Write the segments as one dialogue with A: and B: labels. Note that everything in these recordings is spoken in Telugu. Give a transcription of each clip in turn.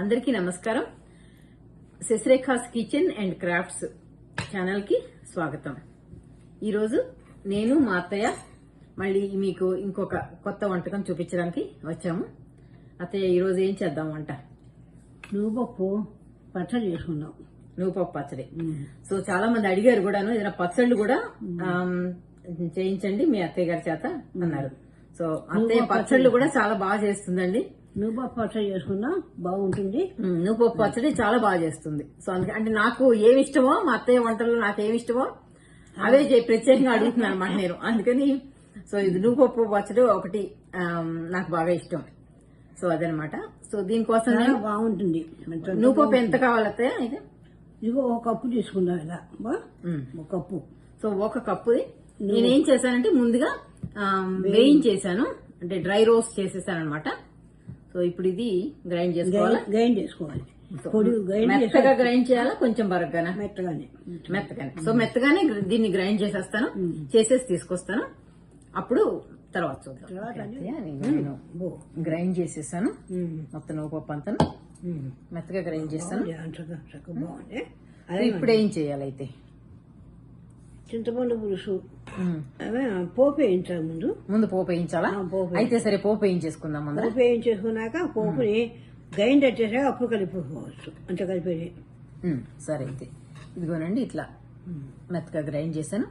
A: అందరికీ నమస్కారం. శశిరేఖాస్ కిచెన్ అండ్ క్రాఫ్ట్స్ ఛానల్కి స్వాగతం. ఈరోజు నేను మా అత్తయ్య మళ్ళీ మీకు ఇంకొక కొత్త వంటకం చూపించడానికి వచ్చాము. అత్తయ్య ఈరోజు ఏం చేద్దాం వంట?
B: నువ్వు పప్పు పచ్చడి చేసుకుందాం.
A: నువ్వు పప్పు పచ్చడి సో చాలా మంది అడిగారు కూడాను ఏదైనా పచ్చళ్ళు కూడా చేయించండి మీ అత్తయ్య గారి చేత అన్నారు. సో అత్తయ్య పచ్చళ్ళు కూడా చాలా బాగా చేస్తుందండి.
B: నువ్వు పప్పు పచ్చడి చేసుకుందాం బాగుంటుంది.
A: నువ్వు పచ్చడి చాలా బాగా చేస్తుంది. సో అందుకే అంటే నాకు ఏమి ఇష్టమో మా అత్తయ్య వంటలు నాకు ఏమి ఇష్టమో అవే ప్రత్యేకంగా అడుగుతున్నాను అనమాట నేను. అందుకని సో ఇది నువ్వు పప్పు పచ్చడి ఒకటి నాకు బాగా ఇష్టం. సో అదనమాట. సో దీనికోసం
B: బాగుంటుంది.
A: నువ్వు పప్పు ఎంత కావాలి అత్తయ్య అయితే?
B: ఇదిగో ఒక కప్పు తీసుకుందాం ఇలా. ఒక కప్పు.
A: సో ఒక కప్పుది. నేనేం చేశానంటే ముందుగా ఆమ్, వేయించేశాను. అంటే డ్రై రోస్ట్ చేసేసాను అనమాట సో ఇప్పుడు ఇది గ్రైండ్ చేసుకోవాలా?
B: గ్రైండ్ చేసుకోవాలి. పొడి
A: మెత్తగా గ్రైండ్ చేయాలా? కొంచెం బరగ్గానా?
B: మెత్తగానే.
A: మెత్తగానే. సో మెత్తగానే దీన్ని గ్రైండ్ చేసేస్తాను. చేసేసి తీసుకొస్తాను. అప్పుడు తర్వాత చూద్దాం. గ్రైండ్ చేసేసాను. మొత్తం నువ్వు పప్పు అంతా. మెత్తగా గ్రైండ్ చేస్తాను. ఇప్పుడు ఏం చేయాలి అయితే?
B: చింతపండు పులుసు.
A: ఉమ్.
B: అవే పోపు వేయించాలి ముందు.
A: ముందు పోపు వేయించాలా అయితే సరే పోపు వేయించేసుకుందాం ముందర
B: పోపు వేయించేసుకున్నాక పోపుని గ్రైండర్ చేసాక అప్పుడు కలిపిపోవచ్చు అంతే కలిపేది.
A: సరే అయితే. ఇదిగోనండి ఇట్లా మెత్తగా గ్రైండ్ చేశాను.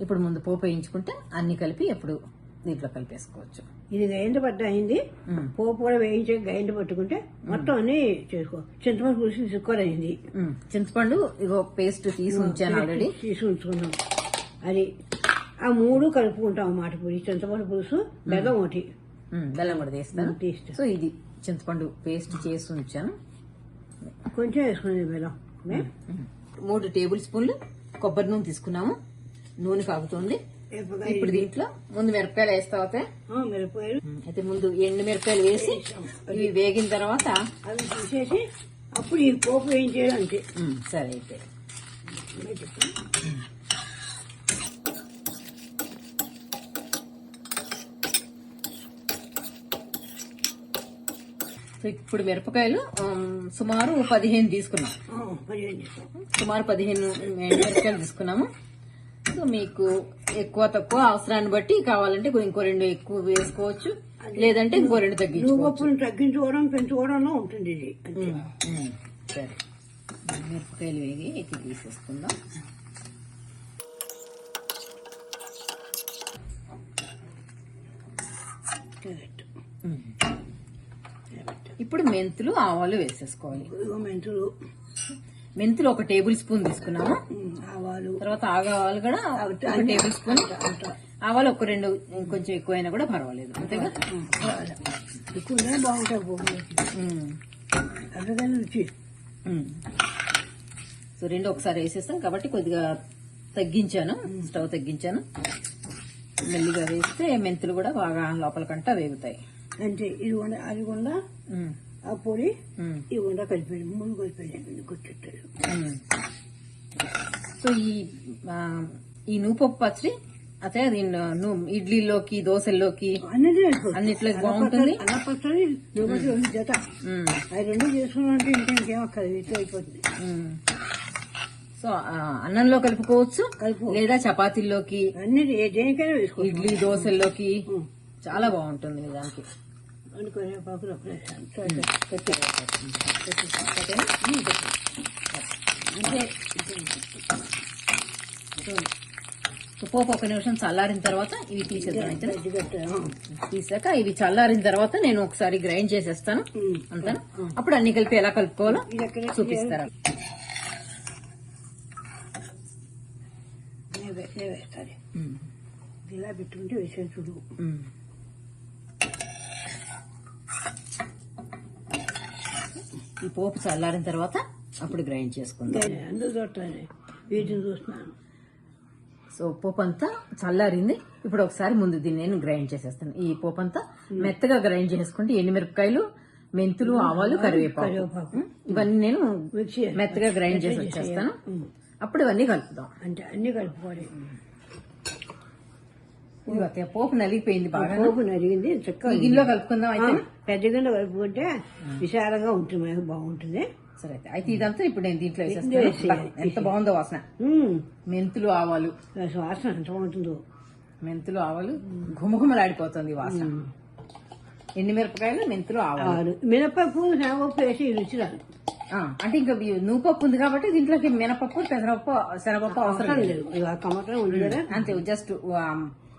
A: ఇప్పుడు ముందు పోపు వేయించుకుంటే అన్ని కలిపి ఎప్పుడు? దీంట్లో కలిపేసుకోవచ్చు.
B: ఇది గ్రైండర్ పట్ట అయింది. పోపు కూడా వేయించి గ్రైండ్ పట్టుకుంటే మొత్తం అన్ని చేసుకో చింతపండు పులుసు చిక్కుడు అయింది
A: చింతపండు ఇగో పేస్ట్ తీసి ఉంచాను ఆల్రెడీ
B: తీసి ఉంచుకున్నాం. అది ఆ మూడు కలుపుకుంటాం అన్నమాట పొడి చింతపండు పులుసు. బెల్లం ఒకటి.
A: బెల్లం కూడా తీస్తాను.
B: టేస్ట్
A: సో ఇది చింతపండు పేస్ట్ చేసి ఉంచాను.
B: కొంచెం వేసుకునేది బెల్లం.
A: మూడు టేబుల్ స్పూన్లు కొబ్బరి నూనె తీసుకున్నాము. నూనె కాగుతుంది. ఇప్పుడు దీంట్లో ముందు మిరపకాయలు వేస్తావు
B: మిరపకాయలు.
A: అయితే ముందు ఎండు మిరపకాయలు వేసి ఇవి వేగిన తర్వాత
B: అవి తీసేసి అప్పుడు ఈ పోపు అంతే
A: ఉమ్, సరే అయితే. సో ఇప్పుడు మిరపకాయలు సుమారు పదిహేను తీసుకున్నాం. సుమారు పదిహేను మిరపకాయలు తీసుకున్నాము. సో మీకు ఎక్కువ తక్కువ అవసరాన్ని బట్టి కావాలంటే ఇంకో రెండు ఎక్కువ వేసుకోవచ్చు. లేదంటే ఇంకో రెండు తగ్గించుకోవచ్చు.
B: తగ్గించుకోవడం పెంచుకోవడంలో ఉంటుంది ఇది.
A: సరే. మిరపకాయలు వేగి ఎక్కి తీసేసుకుందాం. ఇప్పుడు మెంతులు ఆవాలు వేసేసుకోవాలి.
B: మెంతులు.
A: మెంతులు ఒక టేబుల్ స్పూన్ తీసుకున్నాము.
B: ఆవాలు.
A: తర్వాత ఆవాలు కూడా ఒక టేబుల్ స్పూన్. ఆవాలు ఒక రెండు కొంచెం ఎక్కువైనా కూడా పర్వాలేదు. అంతేగా?
B: ఎక్కువనే బాగుంటాయి.
A: సో రెండు ఒకసారి వేసేస్తాం. కాబట్టి కొద్దిగా తగ్గించాను. స్టవ్ తగ్గించాను. మెల్లిగా వేస్తే మెంతులు కూడా బాగా లోపలికంటా వేగుతాయి.
B: అంటే ఇది ఉండ అది కూడా. ఆ పొడి. ఇది ఉండ కలిపేది ముందు కలిపేది గుర్తెట్టాడు
A: ఉమ్. సో ఈ ఈ నూపప్పు పచ్చడి అదే ను- ఇడ్లీలోకి దోశల్లోకి. అన్నిట్లోకి బాగుంటుంది
B: అలా పచ్చడి జత. అవి రెండు చేసుకున్నామంటే ఇంకేం అక్కర్లేదు ఇట్లా అయిపోతుంది.
A: సో అన్నంలో కలుపుకోవచ్చు
B: కలుపు
A: లేదా చపాతీల్లోకి ఇడ్లీ దోశల్లోకి చాలా బాగుంటుంది నిజానికి
B: అనుకునే పాకులు అప్పుడే
A: పెట్టి ఓకేనా?
B: అంటే
A: సో పోపు ఒక నిమిషం చల్లారిన తర్వాత ఇవి తీసేద్దాం తీసాక ఇవి చల్లారిన తర్వాత నేను ఒకసారి గ్రైండ్ చేసేస్తాను అంతాను అప్పుడు అన్ని కలిపి ఎలా కలుపుకోవాలో చూపిస్తారా.
B: ఇలా పెట్టుకుంటే వేసే చూడు
A: ఈ పోపు చల్లారిన తర్వాత అప్పుడు గ్రైండ్ చేసుకుందాం.
B: వీటిని చూస్తున్నాను.
A: సో పోపు అంతా చల్లారింది. ఇప్పుడు ఒకసారి ముందు దీన్ని నేను గ్రైండ్ చేసేస్తాను. ఈ పోపు అంతా మెత్తగా గ్రైండ్ చేసుకుంటే ఎండుమిరపకాయలు మెంతులు ఆవాలు కరివేపాకు? ఇవన్నీ నేను మెత్తగా గ్రైండ్ చేసి వచ్చేస్తాను. అప్పుడు ఇవన్నీ కలుపుదాం.
B: అంటే అన్ని కలుపుకోవాలి.
A: అత్తయ్య పోపు నలిగిపోయింది బాగా
B: పోపు నరిగింది చక్కగా
A: గిన్నెలో కలుపుకుందాం అయితే.
B: పెద్ద గిన్నె కలుపుకుంటే విశాలంగా ఉంటుంది బాగుంటుంది.
A: సరే అయితే అయితే ఇదంతా ఇప్పుడు నేను దీంట్లో వేసేస్తాను ఎంత బాగుందో వాసన. మెంతులు ఆవాలు.
B: వాసన ఎంత బాగుంటుందో.
A: మెంతులు ఆవాలు ఘుమఘుమలాడిపోతుంది వాసన. ఎండి మిరపకాయలు? మెంతులు ఆవాలు.
B: మినపప్పు శనగపప్పు వేసి రుచి రాదు.
A: అంటే ఇంకా ఈ నువ్వుపప్పు ఉంది కాబట్టి దీంట్లోకి మినపప్పు పెసరపప్పు శనగపప్పు అవసరం లేదు.
B: ఉంది కదా.
A: అంతే జస్ట్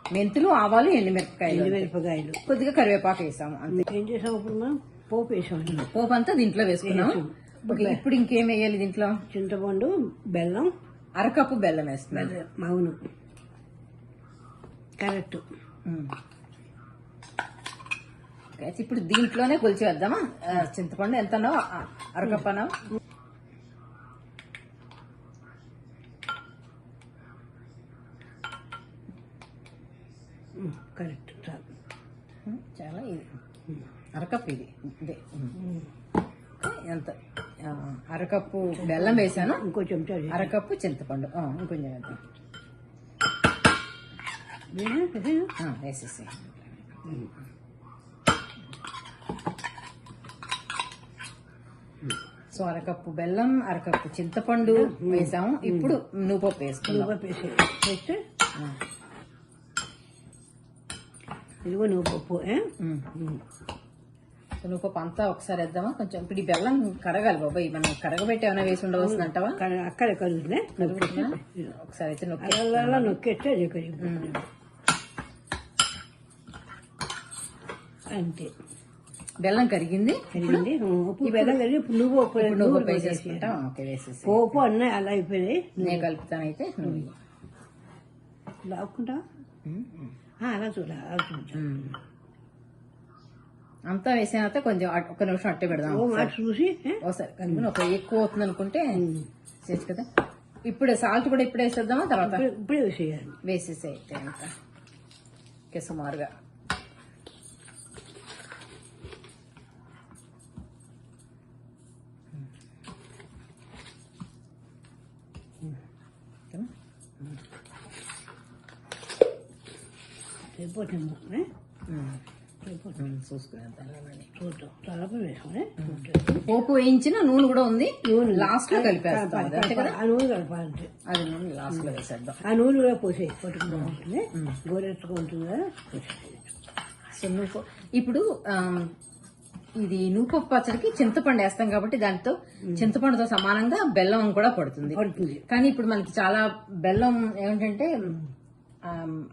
A: మెంతులు ఆవాలు ఎండి మిరపకాయలు
B: మిరపకాయలు
A: కొద్దిగా కరివేపాకు వేసాము అంతే.
B: ఏం చేసాం ఇప్పుడు పోపు వేసాం
A: పోపు అంతా దీంట్లో వేసుకున్నాము ఇప్పుడు ఇంకేం వేయాలి దీంట్లో?
B: చింతపండు బెల్లం.
A: అరకప్పు బెల్లం వేస్తున్నాను.
B: అవును. కరెక్ట్.
A: ఇప్పుడు దీంట్లోనే కొలిచి వేద్దామా? చింతపండు ఎంత అరకప్పు
B: కరెక్ట్. చాలు.
A: ఉమ్, చాలా ఇది. అరకప్పు ఇది. ఇదే. ఎంత? అరకప్పు బెల్లం వేసాను.
B: ఇంకో చెంచా వేసి.
A: అరకప్పు చింతపండు. ఇంకొంచెం
B: వేసా? వేసా?
A: వేసేసి సో అరకప్పు బెల్లం అరకప్పు చింతపండు వేసాము. ఇప్పుడు నువ్వుపప్పు వేసుకుందాం.
B: నువ్వు వేసి వేస్తే
A: ఆ,
B: ఇదిగో నువ్వు పప్పు.
A: సో నువ్వుపప్పు అంతా ఒకసారి వేద్దామా? కొంచెం ఇప్పుడు ఈ బెల్లం కరగాలి బాబాయ్. మనం కరగబెట్టి ఏమైనా వేసి ఉండవలసింది అంటావా?
B: అక్కడ- నొక్కేస్తే
A: ఒకసారి అయితే నొక్కి. ఉమ్.
B: అంతే.
A: బెల్లం కరిగింది?
B: కరిగింది. బెల్లం కరిగి ఇప్పుడు నువ్వు నువ్వు
A: నువ్వు
B: పోపు అన్నీ అలా అయిపోయినాయి.
A: నేను కలుపుతానైతే. నువ్వు ఇయ్యి.
B: లాక్కుంటా
A: ఉమ్, ఉమ్.
B: అలా చూడ అలా చూడ
A: ఉమ్. అంతా వేసిన తర్వాత కొంచెం ఒక నిమిషం అట్టే పెడదాం
B: చూసి?
A: ఒకసారి కలుపుని ఒక ఎక్కువ అవుతుంది అనుకుంటే చేయొచ్చు కదా ఇప్పుడు సాల్ట్ కూడా ఇప్పుడు వేసేద్దామా తర్వాత
B: ఇప్పుడే- వేసేయాలి
A: వేసేసి అయితే ఇంకా ఓకే సుమారుగా పోపు వేయించిన నూనె కూడా ఉంది. లాస్ట్లో కలిపేస్తాం
B: ఆ నూనె కలపాలంటే.
A: అది నూనె లాస్ట్లో వేసేద్దాం.
B: ఆ నూనె కూడా పోసే పట్టుకుని బాగుంటుంది గోరెత్తుగా ఉంటుంది కదా? పోసేయాలి.
A: సో నువ్వు ఇప్పుడు ఇది నూపప్పు పచ్చడికి చింతపండు వేస్తాం కాబట్టి దాంతో చింతపండుతో సమానంగా బెల్లం కూడా పడుతుంది.
B: పడుతుంది.
A: కానీ ఇప్పుడు మనకి చాలా బెల్లం ఏమిటంటే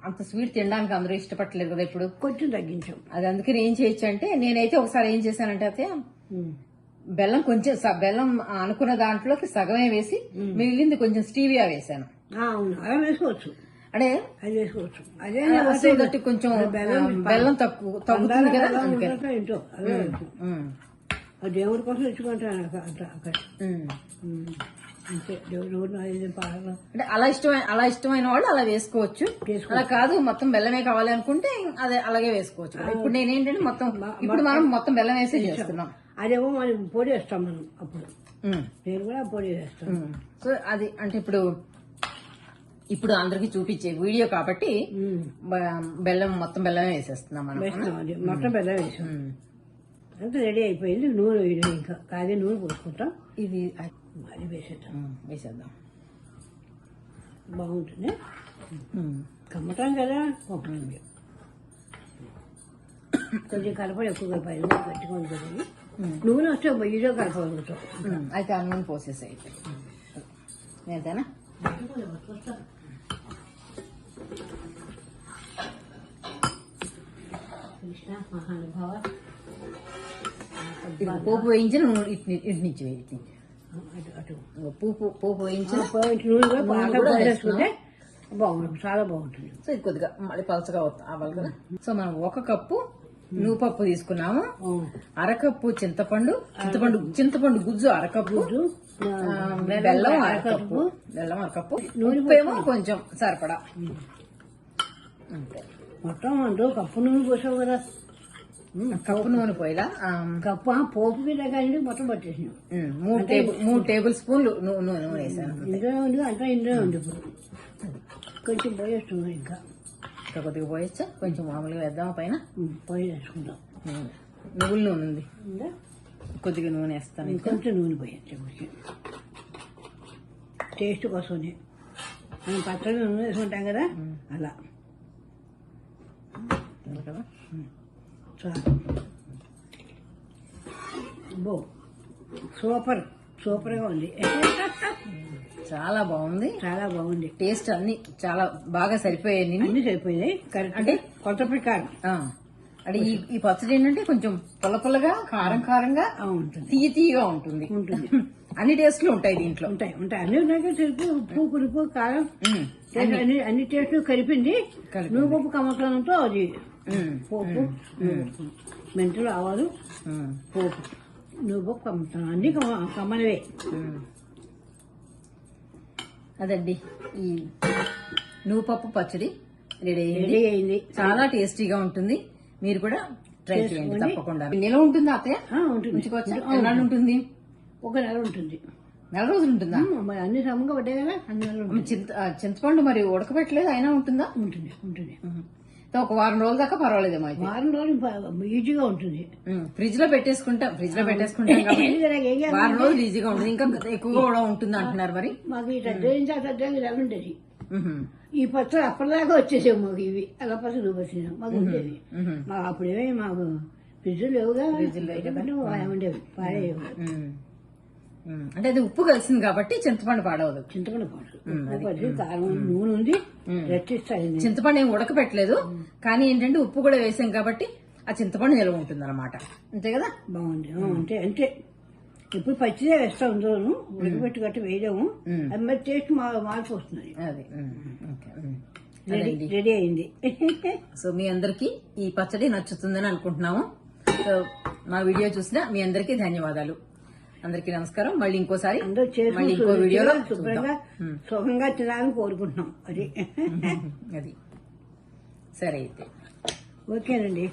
A: అంత స్వీట్ తినడానికి అందరూ ఇష్టపడలేదు కదా ఇప్పుడు?
B: కొంచెం తగ్గించాం.
A: అది అందుకని ఏం చేయొచ్చు అంటే నేనైతే ఒకసారి ఏం చేశానంటే అయితే. బెల్లం కొంచెం బెల్లం అనుకున్న దాంట్లోకి సగమే వేసి మిగిలింది కొంచెం స్టీవియా వేసాను
B: ఆ, అవును. అలా వేసుకోవచ్చు.
A: అంటే
B: అది వేసుకోవచ్చు. అదే
A: కొంచెం
B: బెల్లం
A: తక్కువ తగ్గుతుంది కదా
B: ఏంటో దేవుడి కోసం ఇచ్చుకుంటాను అక్కడ అంతే.
A: అంటే అలా ఇష్టమైన అలా ఇష్టమైన వాళ్ళు అలా వేసుకోవచ్చు. అలా కాదు మొత్తం బెల్లమే కావాలి అనుకుంటే అదే అలాగే వేసుకోవచ్చు. ఇప్పుడు నేనేంటంటే మొత్తం ఇప్పుడు మనం మొత్తం బెల్లం వేసే చేస్తున్నాం.
B: అదేమో మనం పొడి వేస్తాం మనం అప్పుడు. నేను కూడా పొడి వేస్తాను.
A: ఉమ్. సో అది అంటే ఇప్పుడు ఇప్పుడు అందరికి చూపించే వీడియో కాబట్టి బెల్లం మొత్తం బెల్లమే వేసేస్తున్నాం మనం.
B: వేస్తాం మొత్తం బెల్లం వేసాం. అంతా రెడీ అయిపోయింది. నూనె వేయడం ఇంకా. కాదే నూనె పోసుకుంటాం.
A: ఇది
B: వేసేద్దాం
A: ఉమ్, వేసేద్దాం
B: బాగుంటుంది
A: ఉమ్.
B: కమ్మటం కదా బాగుంటుంది కొంచెం కలపడి ఎక్కువ కలపాలి నూనె పట్టుకొని కదా నూనె వస్తే బొయ్యిలో కలపగలుగుతాం
A: ఉమ్, అయితే ఆ నూనె పోసేసాయి నేతేనా
B: కృష్ణ మహానుభావ
A: ఇది పోపు వేయించిన నూనె ఇటు ఇటు నుంచి వేయి,
B: అటు అటు
A: పోపు
B: నూనె
A: నూనె
B: బాగుంటుంది చాలా బాగుంటుంది.
A: సో ఇది కొద్దిగా మళ్ళీ పలచగా అవ్వాలి కదా సో మనం ఒక కప్పు నువ్వుపప్పు తీసుకున్నాము.
B: ఆ,
A: అరకప్పు చింతపండు చింతపండు చింతపండు గుజ్జు అరకప్పు. బెల్లం అరకప్పు. బెల్లం అరకప్పు. ఏమో కొంచెం సరిపడా. అంతే.
B: మొత్తం అందులో కప్పు నూనె పోసావు కదా.
A: కప్పు నూనె పోయిలా?
B: కప్పు పోపు మీద కానీ మొత్తం పట్టేసినాం.
A: మూడు టేబుల్ మూడు టేబుల్ స్పూన్లు నూనె నూనె వేసాను
B: ఇందులో ఉంది అంతా ఇందులో ఉంది ఇప్పుడు. కొంచెం పోయేస్తున్నాం ఇంకా.
A: ఇంకా కొద్దిగా పోయచ్చా? కొంచెం మామూలుగా వేద్దాం పైన?
B: ఉమ్.
A: నువ్వుల నూనె ఉంది? కొద్దిగా నూనె వేస్తాను
B: కొంచెం నూనె పోయచ్చు టేస్ట్ కోసమే. మనం పచ్చడి నూనె వేసుకుంటాం కదా? అలా
A: కదా?
B: చాలు బో సూపర్ సూపర్గా ఉంది.
A: చాలా బాగుంది.
B: చాలా బాగుంది.
A: టేస్ట్ అన్ని చాలా బాగా సరిపోయాయి
B: అన్ని. సరిపోయినాయి. కరెక్ట్. అంటే కొత్త ప్రకారం.
A: అంటే ఈ ఈ పచ్చడి ఏంటంటే కొంచెం పుల్ల పుల్లగా కారం కారంగా తీయ తీయగా ఉంటుంది.
B: ఉంటుంది.
A: అన్ని టేస్ట్లు ఉంటాయి దీంట్లో.
B: ఉంటాయి ఉంటాయి. అన్ని ఉన్నాయి తెలుపు ఉప్పు పులుపు కారం. అన్ని. అన్ని టేస్ట్ కలిపింది.
A: కలిపింది.
B: నువ్వు పప్పు కమసంతో అది. పోపు మెంతులు ఆవాలు. పోపు. నువ్వు అన్ని కమ్మ కమ్మనవే.
A: అదండి. ఈ నువ్వు పప్పు పచ్చడి రెడీ అయింది.
B: రెడీ అయింది.
A: చాలా టేస్టీగా ఉంటుంది. మీరు కూడా ట్రై చేయండి. తప్పకుండా. నిల్వ ఉంటుందా అత్తయ్య?
B: ఉంటుంది.
A: ఉంటుంది.
B: ఒక నెల ఉంటుంది.
A: నెల రోజులు ఉంటుందా?
B: మరి అన్ని సమంగా పడ్డాయి కదా అన్ని నెలలు
A: చింతపండు మరి ఉడకబెట్టలేదు అయినా ఉంటుందా?
B: ఉంటుంది ఉంటుంది.
A: ఒక వారం రోజుల దాకా పర్వాలేదేమో అయితే.
B: వారం రోజులు ఈజీగా ఉంటుంది.
A: ఫ్రిడ్జ్లో పెట్టేసుకుంటాం ఫ్రిడ్జ్లో పెట్టేసుకుంటాం కాబట్టి? వారం రోజులు ఈజీగా ఉంటుంది. ఇంకా ఎక్కువగా కూడా ఉంటుంది అంటున్నారు మరి.
B: మాకు ఈ ఆ పెద్ద ఇలా ఉండేది. ఈ పచ్చడి అప్పటిదాకా వచ్చేసావు మాకు ఇవి. అలా పచ్చడి నువ్వు వచ్చినావు మాకు ఉండేది
A: ఉహు.
B: మాకు అప్పుడేమే మాకు ఫ్రిడ్జ్ లేవుగా.
A: ఫ్రిడ్జ్ లేవు
B: ఉండేవి. పాడేవి.
A: అంటే అది ఉప్పు కలిసింది కాబట్టి చింతపండు పాడవదు.
B: చింతపండు పాడు ఉప్పు పచ్చి కారం నూనె ఉంది
A: చింతపండు ఏం ఉడకపెట్టలేదు. కానీ ఏంటంటే ఉప్పు కూడా వేసాం కాబట్టి ఆ చింతపండు నిల్వ ఉంటుంది అనమాట అంతే కదా?
B: బాగుంది. అంతే అంతే. ఇప్పుడు పచ్చిదే వేస్తాం అందులోను ఉడకబెట్టి గట్టి వేయలేము. అది మరి టేస్ట్ మార్పు వస్తుంది
A: అది.
B: రెడీ అయింది.
A: సో మీ అందరికి ఈ పచ్చడి నచ్చుతుందని అనుకుంటున్నాము. సో మా వీడియో చూసిన మీ అందరికీ ధన్యవాదాలు. అందరికీ నమస్కారం. మళ్ళీ ఇంకోసారి
B: అందరూ
A: మళ్ళీ ఇంకో
B: చేసుకుని
A: వీడియోలో
B: శుభ్రంగా
A: చూద్దాం.
B: సుఖంగా తినాలని కోరుకుంటున్నాం. అది.
A: అది. సరే అయితే.
B: ఓకేనండి.